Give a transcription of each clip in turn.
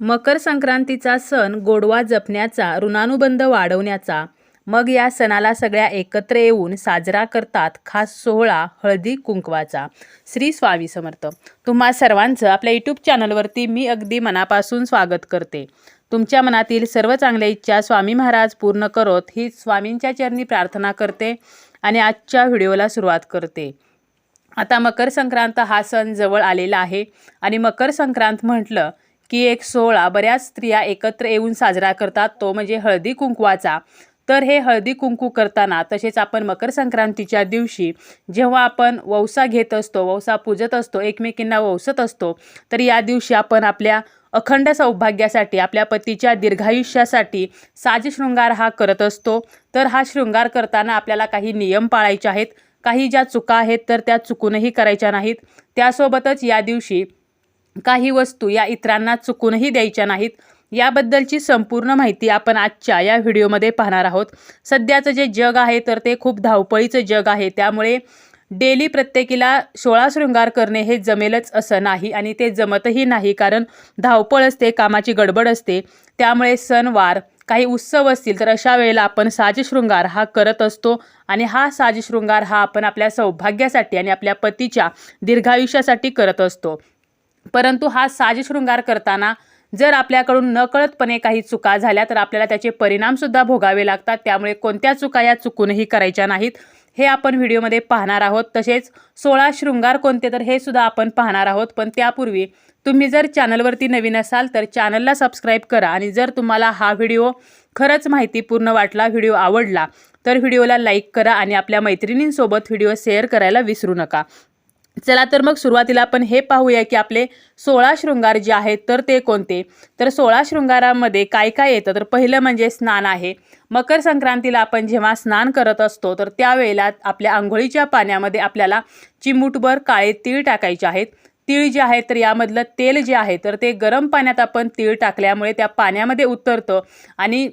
मकर संक्रांतीचा सण गोडवा जपण्याचा ऋणानुबंध वाढवण्याचा मग या सणाला सगळ्या एकत्र येऊन साजरा करतात खास सोहळा हळदी कुंकवाचा. श्री स्वामी समर्थ. तुम्हा सर्वांचं आपल्या यूट्यूब चॅनलवरती मी अगदी मनापासून स्वागत करते. तुमच्या मनातील सर्व चांगल्या इच्छा स्वामी महाराज पूर्ण करोत ही स्वामींच्या चरणी प्रार्थना करते आणि आजच्या व्हिडिओला सुरुवात करते. आता मकर संक्रांत हा सण जवळ आलेला आहे आणि मकर संक्रांत म्हटलं की एक सोहळा बऱ्याच स्त्रिया एकत्र येऊन साजरा करतात तो म्हणजे हळदी कुंकवाचा. तर हे हळदी कुंकू करताना तसेच आपण मकर संक्रांतीच्या दिवशी जेव्हा आपण वौसा घेत असतो वौसा पूजत असतो एकमेकींना वौसत असतो तर या दिवशी आपण आपल्या अखंड सौभाग्यासाठी आपल्या पतीच्या दीर्घायुष्यासाठी साजशृंगार हा करत असतो. तर हा शृंगार करताना आपल्याला काही नियम पाळायचे आहेत. काही ज्या चुका आहेत तर त्या चुकूनही करायच्या नाहीत. त्यासोबतच या दिवशी काही वस्तू या इतरांना चुकूनही द्यायच्या नाहीत. याबद्दलची संपूर्ण माहिती आपण आजच्या या व्हिडिओमध्ये पाहणार आहोत. सध्याचं जे जग आहे तर ते खूप धावपळीचं जग आहे. त्यामुळे डेली प्रत्येकीला सोळा शृंगार करणे हे जमेलच असं नाही आणि ते जमतही नाही कारण धावपळ असते कामाची गडबड असते. त्यामुळे सणवार काही उत्सव असतील तर अशा वेळेला आपण साजशृंगार हा करत असतो आणि हा साजशृंगार हा आपण आपल्या सौभाग्यासाठी आणि आपल्या पतीच्या दीर्घायुष्यासाठी करत असतो. परंतु हा साजशृंगार करताना जर आपल्याकडून नकळतपणे काही चुका झाल्या तर आपल्याला त्याचे परिणामसुद्धा भोगावे लागतात. त्यामुळे कोणत्या चुका या चुकूनही करायच्या नाहीत. हे आपण व्हिडिओमध्ये पाहणार आहोत. तसेच सोळा शृंगार कोणते तर हे सुद्धा आपण पाहणार आहोत. पण त्यापूर्वी तुम्ही जर चॅनलवरती नवीन असाल तर चॅनलला सबस्क्राईब करा. आणि जर तुम्हाला हा व्हिडिओ खरंच माहितीपूर्ण वाटला व्हिडिओ आवडला तर व्हिडिओला लाईक करा आणि आपल्या मैत्रिणींसोबत व्हिडिओ शेअर करायला विसरू नका. चला तर मग सुरुवातीला आपण हे पाहूया की आपले सोळा शृंगार जे आहेत तर ते कोणते? तर सोळा शृंगारामध्ये काय काय येतं? तर पहिलं म्हणजे स्नान आहे. मकर संक्रांतीला आपण जेव्हा स्नान करत असतो तर त्यावेळेला आपल्या आंघोळीच्या पाण्यामध्ये आपल्याला चिमूटभर काळे तीळ टाकायचे आहेत. तीळ जे आहे तर यामधलं तेल जे आहे तर ते गरम पाण्यात आपण तीळ टाकल्यामुळे त्या पाण्यामध्ये उतरतं आणि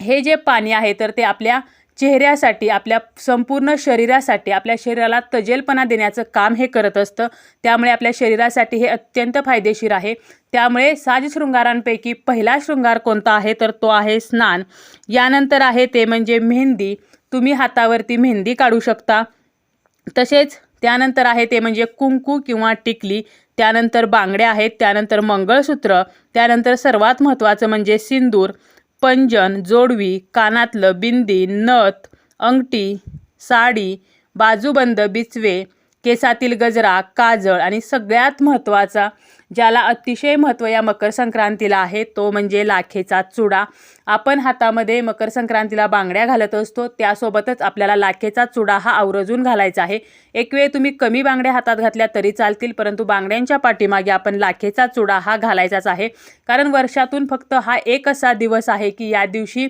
हे जे पाणी आहे तर ते आपल्या चेहऱ्यासाठी आपल्या संपूर्ण शरीरासाठी आपल्या शरीराला तजेलपणा देण्याचं काम हे करत असतं. त्यामुळे आपल्या शरीरासाठी हे अत्यंत फायदेशीर आहे. त्यामुळे साज शृंगारांपैकी पहिला शृंगार कोणता आहे? तर तो आहे स्नान. यानंतर आहे ते म्हणजे मेहंदी. तुम्ही हातावरती मेहंदी काढू शकता. तसेच त्यानंतर आहे ते म्हणजे कुंकू किंवा टिकली. त्यानंतर बांगड्या आहेत. त्यानंतर मंगळसूत्र. त्यानंतर सर्वात महत्त्वाचं म्हणजे सिंदूर. पंजन जोडवी कानातलं बिंदी नथ अंगठी साडी बाजूबंद बिचवे केसातील गजरा काजळ आणि सगळ्यात महत्त्वाचा ज्याला अतिशय महत्त्व या मकर संक्रांतीला आहे तो म्हणजे लाखेचा चुडा. आपण हातामध्ये मकर संक्रांतीला बांगड्या घालत असतो त्यासोबतच आपल्याला लाखेचा चुडा हा आवर्जून घालायचा आहे. एक वेळ तुम्ही कमी बांगड्या हातात घातल्या तरी चालतील परंतु बांगड्यांच्या पाठीमागे आपण लाखेचा चुडा हा घालायचाच आहे. कारण वर्षातून फक्त हा एक असा दिवस आहे की या दिवशी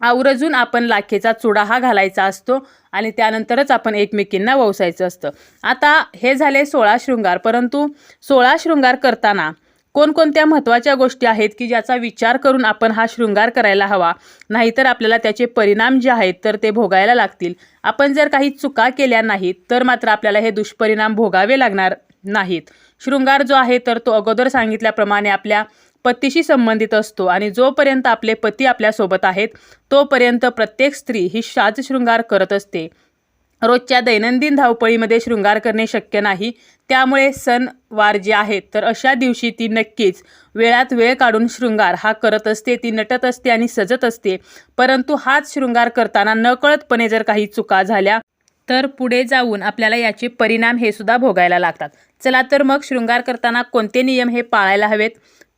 आवर्जून आपण लाखेचा चुडा हा घालायचा असतो आणि त्यानंतरच आपण एकमेकींना ववसायचं असतं. आता हे झाले सोळा शृंगार. परंतु सोळा शृंगार करताना कोणकोणत्या महत्त्वाच्या गोष्टी आहेत की ज्याचा विचार करून आपण हा शृंगार करायला हवा? नाहीतर आपल्याला त्याचे परिणाम जे आहेत तर ते भोगायला लागतील. आपण जर काही चुका केल्या नाहीत तर मात्र आपल्याला हे दुष्परिणाम भोगावे लागणार नाहीत. शृंगार जो आहे तर तो अगोदर सांगितल्याप्रमाणे आपल्या पतीशी संबंधित असतो आणि जोपर्यंत आपले पती आपल्यासोबत आहेत तोपर्यंत प्रत्येक स्त्री ही शृंगार करत असते. रोजच्या दैनंदिन धावपळीमध्ये शृंगार करणे शक्य नाही. त्यामुळे सणवार जे आहेत तर अशा दिवशी ती नक्कीच वेळात वेळ काढून शृंगार हा करत असते. ती नटत असते आणि सजत असते. परंतु हाच शृंगार करताना नकळतपणे जर काही चुका झाल्या तर पुढे जाऊन आपल्याला याचे परिणाम हे सुद्धा भोगायला लागतात. चला तर मग शृंगार करताना कोणते नियम हे पाळायला हवेत?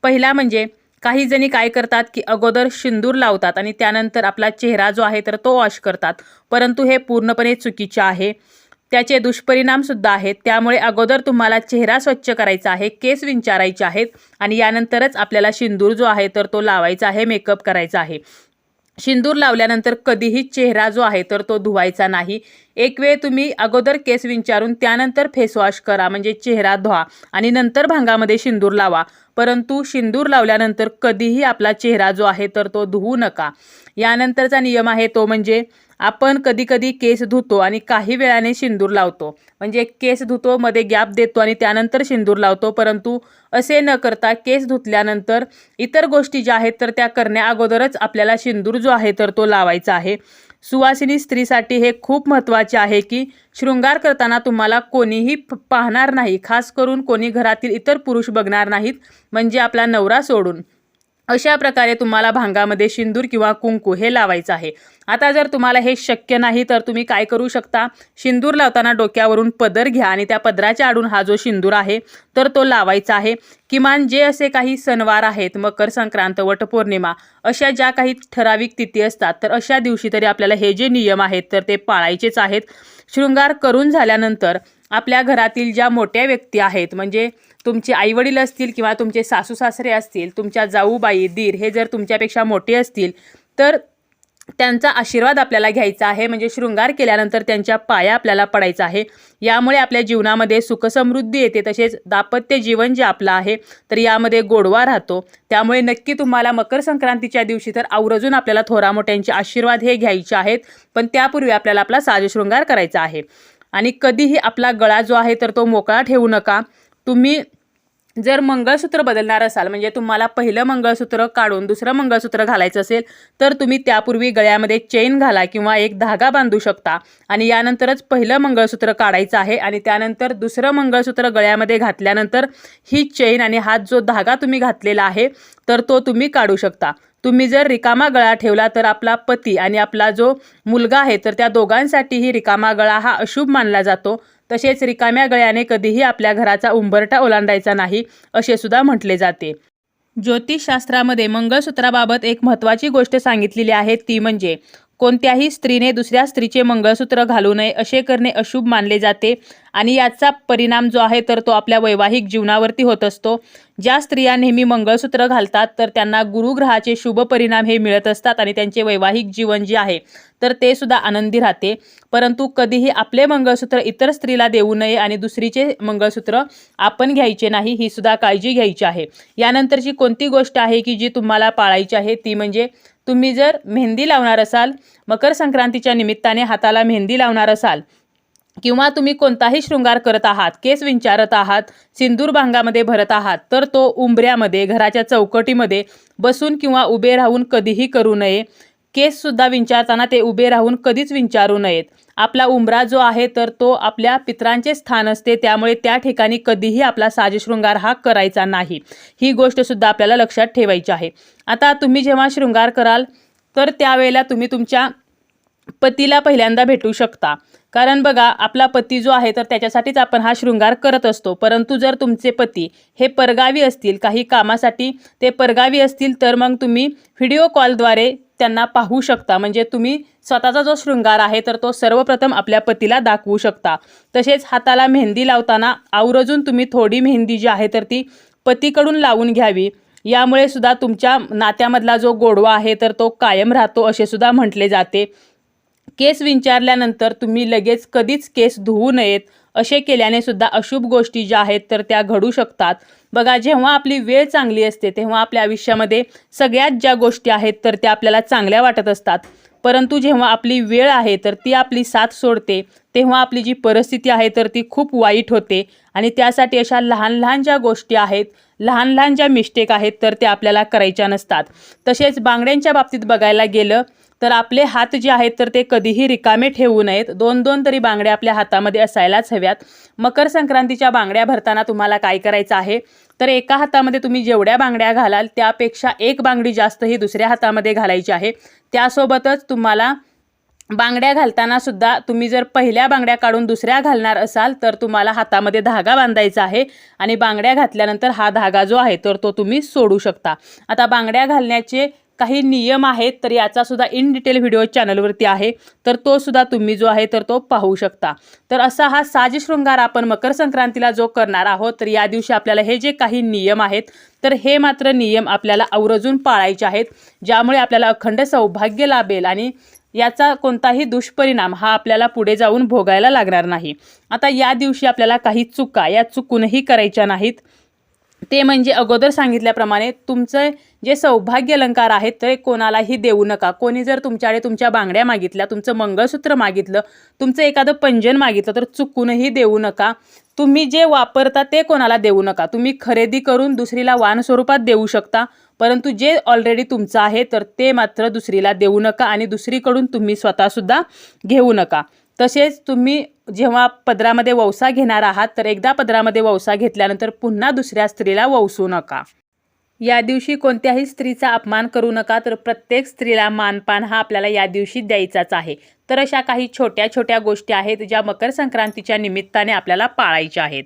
पहिला म्हणजे काही जणी काय करतात की अगोदर शिंदूर लावतात आणि त्यानंतर आपला चेहरा जो आहे तर तो वॉश करतात. परंतु हे पूर्णपणे चुकीचे आहे. त्याचे दुष्परिणामसुद्धा आहेत. त्यामुळे अगोदर तुम्हाला चेहरा स्वच्छ करायचा आहे केस विंचारायचे आहेत आणि यानंतरच आपल्याला शिंदूर जो आहे तर तो लावायचा आहे मेकअप करायचा आहे. शिंदूर लावल्यानंतर कधीही चेहरा जो आहे तर तो धुवायचा नाही. एक वेळ तुम्ही अगोदर केस विंचारून त्यानंतर फेसवॉश करा म्हणजे चेहरा धुवा आणि नंतर भांगामध्ये शिंदूर लावा. परंतु शिंदूर लावल्यानंतर कधीही आपला चेहरा जो आहे तर तो धुवू नका. यानंतरचा नियम आहे तो म्हणजे आपण कधीकधी केस धुतो आणि काही वेळाने सिंदूर लावतो. म्हणजे केस धुतो मध्ये गॅप देतो आणि त्यानंतर सिंदूर लावतो. परंतु असे न करता केस धुतल्यानंतर इतर गोष्टी ज्या आहेत तर त्या करण्या अगोदरच आपल्याला सिंदूर जो आहे तर तो लावायचा आहे. सुवासिनी स्त्रीसाठी हे खूप महत्त्वाचे आहे की शृंगार करताना तुम्हाला कोणीही पाहणार नाही. खास करून कोणी घरातील इतर पुरुष बघणार नाहीत. म्हणजे आपला नवरा सोडून. अशा प्रकारे तुम्हाला भांगामध्ये सिंदूर किंवा कुंकू हे लावायचं आहे. आता जर तुम्हाला हे शक्य नाही तर तुम्ही काय करू शकता? सिंदूर लावताना डोक्यावरून पदर घ्या आणि त्या पदराच्या आडून हा जो सिंदूर आहे तर तो लावायचा आहे. किमान जे असे काही सणवार आहेत मकर संक्रांत वटपौर्णिमा अशा ज्या काही ठराविक तिथी असतात तर अशा दिवशी तरी आपल्याला हे जे नियम आहेत तर ते पाळायचेच आहेत. शृंगार करून झाल्यानंतर आपल्या घरातील ज्या मोठ्या व्यक्ती आहेत म्हणजे तुमचे आईवडील असतील किंवा तुमचे सासू सासरे असतील तुमच्या जाऊबाई दीर हे जर तुमच्यापेक्षा मोठे असतील तर त्यांचा आशीर्वाद आपल्याला घ्यायचा आहे. म्हणजे शृंगार केल्यानंतर त्यांच्या पाया आपल्याला पडायचा आहे. यामुळे आपल्या जीवनामध्ये सुखसमृद्धी येते. तसेच दाम्पत्य जीवन जे आपलं आहे तर यामध्ये गोडवा राहतो. त्यामुळे नक्की तुम्हाला मकर संक्रांतीच्या दिवशी तर आवर्जून आपल्याला थोरा मोठ्यांचे आशीर्वाद हे घ्यायचे आहेत. पण त्यापूर्वी आपल्याला आपला साजशृंगार करायचा आहे. आणि कधीही आपला गळा जो आहे तर तो मोकळा ठेवू नका. तुम्ही जर मंगळसूत्र बदलणार असाल म्हणजे तुम्हाला पहिलं मंगळसूत्र काढून दुसरं मंगळसूत्र घालायचं असेल तर तुम्ही त्यापूर्वी गळ्यामध्ये चेन घाला किंवा एक धागा बांधू शकता आणि यानंतरच पहिलं मंगळसूत्र काढायचं आहे आणि त्यानंतर दुसरं मंगळसूत्र गळ्यामध्ये घातल्यानंतर ही चेन आणि हात जो धागा तुम्ही घातलेला आहे तर तो तुम्ही काढू शकता. तुम्ही जर रिकामा गळा ठेवला तर आपला पती आणि आपला जो मुलगा आहे तर त्या दोघांसाठीही रिकामा गळा हा अशुभ मानला जातो. तसेच रिकाम्या गळ्याने कधीही आपल्या घराचा उंबरटा ओलांडायचा नाही असे सुद्धा म्हटले जाते. ज्योतिषशास्त्रामध्ये मंगळसूत्राबाबत एक महत्त्वाची गोष्ट सांगितलेली आहे ती म्हणजे कोणत्याही स्त्रीने दुसऱ्या स्त्रीचे मंगळसूत्र घालू नये असे करणे अशुभ मानले जाते. आणि याचा परिणाम जो आहे तर तो आपल्या वैवाहिक जीवनावरती होत असतो. ज्या स्त्रिया नेहमी मंगळसूत्र घालतात तर त्यांना गुरुग्रहाचे शुभ परिणाम हे मिळत असतात आणि त्यांचे वैवाहिक जीवन जे आहे तर ते सुद्धा आनंदी राहते. परंतु कधीही आपले मंगळसूत्र इतर स्त्रीला देऊ नये आणि दुसरीचे मंगळसूत्र आपण घ्यायचे नाही ही सुद्धा काळजी घ्यायची आहे. यानंतरची कोणती गोष्ट आहे की जी तुम्हाला पाळायची आहे ती म्हणजे तुम्ही जर मेहंदी लावणार असाल मकर संक्रांतीच्या निमित्ताने हाताला मेहंदी लावणार असाल किंवा तुम्ही कोणताही शृंगार करत आहात केस विंचारत आहात सिंदूर भांगामध्ये भरत आहात तर तो उंबऱ्यामध्ये घराच्या चौकटीमध्ये बसून किंवा उभे राहून कधीही करू नये. केससुद्धा विंचारताना ते उभे राहून कधीच विंचारू नयेत. आपला उंबरा जो आहे तर तो आपल्या पित्रांचे स्थान असते. त्यामुळे त्या ठिकाणी कधीही आपला साजशृंगार हा करायचा नाही. ही गोष्टसुद्धा आपल्याला लक्षात ठेवायची आहे. आता तुम्ही जेव्हा शृंगार कराल तर त्यावेळेला तुम्ही तुमच्या पतीला पहिल्यांदा भेटू शकता. कारण बघा आपला पती जो आहे तर त्याच्यासाठीच आपण हा शृंगार करत असतो. परंतु जर तुमचे पती हे परगावी असतील काही कामासाठी ते परगावी असतील तर मग तुम्ही व्हिडिओ कॉलद्वारे त्यांना पाहू शकता. म्हणजे तुम्ही स्वतःचा जो शृंगार आहे तर तो सर्वप्रथम आपल्या पतीला दाखवू शकता. तसेच हाताला मेहंदी लावताना आवर्जून तुम्ही थोडी मेहंदी जी आहे तर ती पतीकडून लावून घ्यावी. यामुळे सुद्धा तुमच्या नात्यामधला जो गोडवा आहे तर तो कायम राहतो असे सुद्धा म्हटले जाते. केस विंचारल्यानंतर तुम्ही लगेच कधीच केस धुवू नयेत असे केल्याने सुद्धा अशुभ गोष्टी ज्या आहेत तर त्या घडू शकतात. बघा जेव्हा आपली वेळ चांगली असते तेव्हा आपल्या आयुष्यामध्ये सगळ्यात ज्या गोष्टी आहेत तर त्या आपल्याला चांगल्या वाटत असतात. परंतु जेव्हा आपली वेळ आहे तर ती आपली साथ सोडते. तेव्हा आपली जी परिस्थिती आहे तर ती खूप वाईट होते. आणि त्यासाठी अशा लहान लहान ज्या गोष्टी आहेत लहान लहान ज्या मिस्टेक आहेत तर त्या आपल्याला करायच्या नसतात. तसेच बांगड्यांच्या बाबतीत बघायला गेलं तर आपले हात जे आहेत तर ते कधीही रिकामे ठेवू नयेत. दोन दोन तरी बांगड्या आपल्या हातामध्ये असायलाच हव्यात. मकर संक्रांतीच्या बांगड्या भरताना तुम्हाला काय करायचं आहे? तर एका हातामध्ये तुम्ही जेवढ्या बांगड्या घालाल त्यापेक्षा एक बांगडी जास्त ही दुसऱ्या हातामध्ये घालायची आहे. त्यासोबतच तुम्हाला बांगड्या घालताना सुद्धा तुम्ही जर पहिल्या बांगड्या काढून दुसऱ्या घालणार असाल तर तुम्हाला हातामध्ये धागा बांधायचा आहे आणि बांगड्या घातल्यानंतर हा धागा जो आहे तर तो तुम्ही सोडू शकता. आता बांगड्या घालण्याचे काही नियम आहेत तर याचा सुद्धा इन डिटेल व्हिडिओ चॅनलवरती आहे. तर तो सुद्धा तुम्ही जो आहे तर तो पाहू शकता. तर असा हा साजशृंगार आपण मकर संक्रांतीला जो करणार आहोत तर या दिवशी आपल्याला हे जे काही नियम आहेत तर हे मात्र नियम आपल्याला आवर्जून पाळायचे आहेत ज्यामुळे आपल्याला अखंड सौभाग्य लाभेल आणि याचा कोणताही दुष्परिणाम हा आपल्याला पुढे जाऊन भोगायला लागणार नाही. आता या दिवशी आपल्याला काही चुका या चुकूनही करायच्या नाहीत. ते म्हणजे अगोदर सांगितल्याप्रमाणे तुमचं जे सौभाग्य अलंकार आहेत ते कोणालाही देऊ नका. कोणी जर तुमच्याकडे तुमच्या बांगड्या मागितल्या तुमचं मंगळसूत्र मागितलं तुमचं एखादं पंजन मागितलं तर चुकूनही देऊ नका. तुम्ही जे वापरता ते कोणाला देऊ नका. तुम्ही खरेदी करून दुसरीला वाण स्वरूपात देऊ शकता परंतु जे ऑलरेडी तुमचं आहे तर ते मात्र दुसरीला देऊ नका आणि दुसरीकडून तुम्ही स्वतःसुद्धा घेऊ नका. तसेच तुम्ही जेव्हा पदरामध्ये वौसा घेणार आहात तर एकदा पदरामध्ये वौसा घेतल्यानंतर पुन्हा दुसऱ्या स्त्रीला वौसू नका. या दिवशी कोणत्याही स्त्रीचा अपमान करू नका तर प्रत्येक स्त्रीला मानपान हा आपल्याला या दिवशी द्यायचाच आहे. तर अशा काही छोट्या छोट्या गोष्टी आहेत ज्या मकर संक्रांतीच्या निमित्ताने आपल्याला पाळायच्या आहेत.